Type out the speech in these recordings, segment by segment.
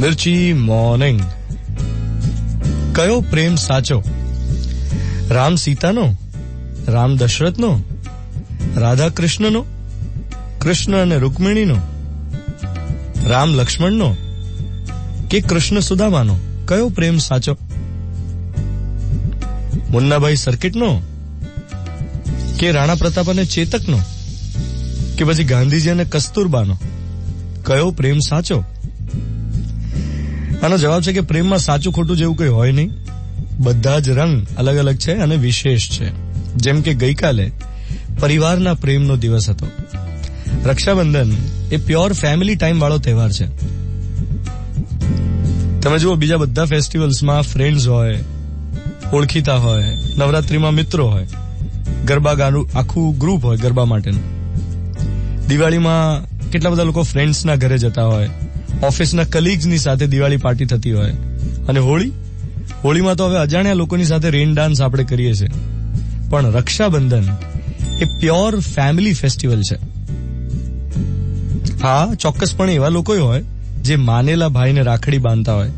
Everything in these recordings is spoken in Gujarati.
મિર્ચી મોર્નિંગ કયો પ્રેમ સાચો? રામ સીતાનો? રામ દશરથનો? રાધા કૃષ્ણનો કૃષ્ણ અને રૂકમિણીનો? રામ લક્ષ્મણનો? કે કૃષ્ણ સુદામાનો? કયો પ્રેમ સાચો? મુન્નાભાઈ સર્કિટનો? કે રાણા પ્રતાપ અને ચેતકનો? કે પછી ગાંધીજી અને કસ્તુરબાનો? કયો પ્રેમ સાચો? આનો જવાબ છે કે પ્રેમમાં સાચું ખોટું જેવું કંઈ હોય નહીં. બધા જ રંગ અલગ અલગ છે અને વિશેષ છે. જેમ કે ગઈકાલે પરિવારના પ્રેમનો દિવસ હતો. રક્ષાબંધન એ પ્યોર ફેમિલી ટાઈમ વાળો તહેવાર છે. તમે જુઓ, બીજા બધા ફેસ્ટિવલ્સમાં ફ્રેન્ડ્સ હોય, ઓળખીતા હોય, નવરાત્રીમાં મિત્રો હોય, ગરબા ગાનું આખું ગ્રુપ હોય ગરબા માટેનું. દિવાળીમાં કેટલા બધા લોકો ફ્રેન્ડ્સના ઘરે જતા હોય ઓફિસના કલીગ્સની સાથે દિવાળી પાર્ટી થતી હોય. અને હોળી? હોળીમાં તો હવે અજાણ્યા લોકોની સાથે રેન ડાન્સ આપણે કરીએ છીએ. પણ રક્ષાબંધન એ પ્યોર ફેમિલી ફેસ્ટિવલ છે. હા, ચોક્કસપણે એવા લોકો હોય જે માનેલા ભાઈને રાખડી બાંધતા હોય.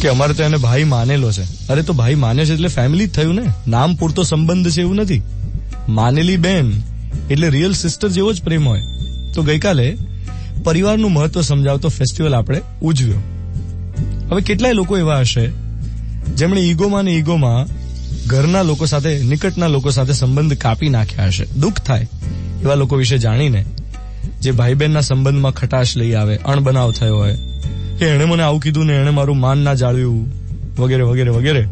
કે અમારે તો એને ભાઈ માનેલો છે. અરે તો ભાઈ માને છે એટલે ફેમિલી જ થયું ને? નામ પૂરતો સંબંધ છે એવું નથી. માનેલી બેન એટલે રિયલ સિસ્ટર જેવો જ પ્રેમ હોય. તો ગઈકાલે પરિવારનું મહત્વ સમજાવતો ફેસ્ટિવલ આપણે ઉજવ્યો. હવે કેટલાય લોકો એવા હશે, જેમણે ઈગોમાં ને ઈગોમાં ઘરના લોકો સાથે, નિકટના લોકો સાથે સંબંધ કાપી નાખ્યા હશે. દુઃખ થાય એવા લોકો વિશે જાણીને, જે ભાઈ બહેનના સંબંધમાં ખટાશ લઈ આવે, અણબનાવ થયો હોય, કે એણે મને આવું કીધું ને એણે મારું માન ના જાળવ્યું, વગેરે વગેરે વગેરે.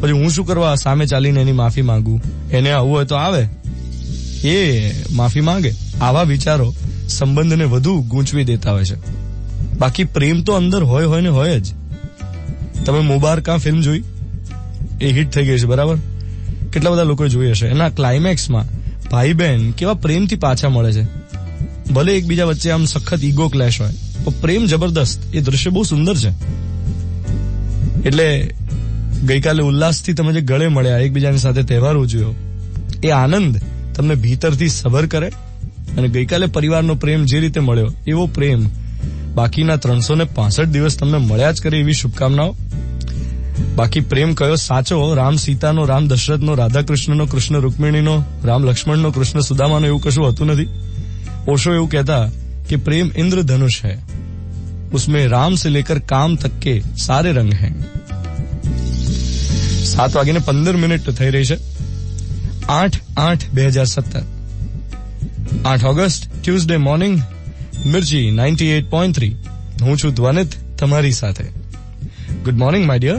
પછી હું શું કરવા સામે ચાલીને એની માફી માંગુ? એને આવું હોય તો આવે? એ માફી માંગે. આવા વિચારો સંબંધને વધુ ગૂંચવી દેતા હોય છે. બાકી પ્રેમ તો અંદર હોય હોય ને હોય જ. તમે મુબારકા ફિલ્મ જોઈ? એ હિટ થઈ ગઈ છે બરાબર? કેટલા બધા લોકોએ જોઈ હશે. એના ક્લાઇમેક્સમાં ભાઈ બહેન કેવા પ્રેમથી પાછા મળે છે. ભલે એકબીજા વચ્ચે આમ સખત ઈગો ક્લેશ હોય, પણ પ્રેમ જબરદસ્ત. એ દ્રશ્ય બહુ સુંદર છે. એટલે ગઈકાલે ઉલ્લાસથી તમે જે ગળે મળ્યા, એકબીજાની સાથે તહેવાર ઉજવ્યો, એ આનંદ તમને ભીતરથી સબર કરે અને ગઈકાલે પરિવારનો પ્રેમ જે રીતે મળ્યો એવો પ્રેમ બાકીના ત્રણસો ને પાસઠ દિવસ તમને મળ્યા જ કરે એવી શુભકામનાઓ બાકી પ્રેમ કયો સાચો રામ સીતાનો રામ દશરથનો રાધા કૃષ્ણનો કૃષ્ણ રૂકમિણીનો રામ લક્ષ્મણનો કૃષ્ણ સુદામાનો એવું કશું હોતું નથી ઓશો એવું કહેતા कि प्रेम इंद्रधनुष है उसमें राम से लेकर काम तक के सारे रंग हैं સાત વાગીને પંદર મિનિટ થઈ રહી છે આઠ આઠ બે હજાર સત્તર આઠ August Tuesday morning Mirchi ninety eight point three હું છું ધ્વનિત તમારી સાથે. Good morning my dear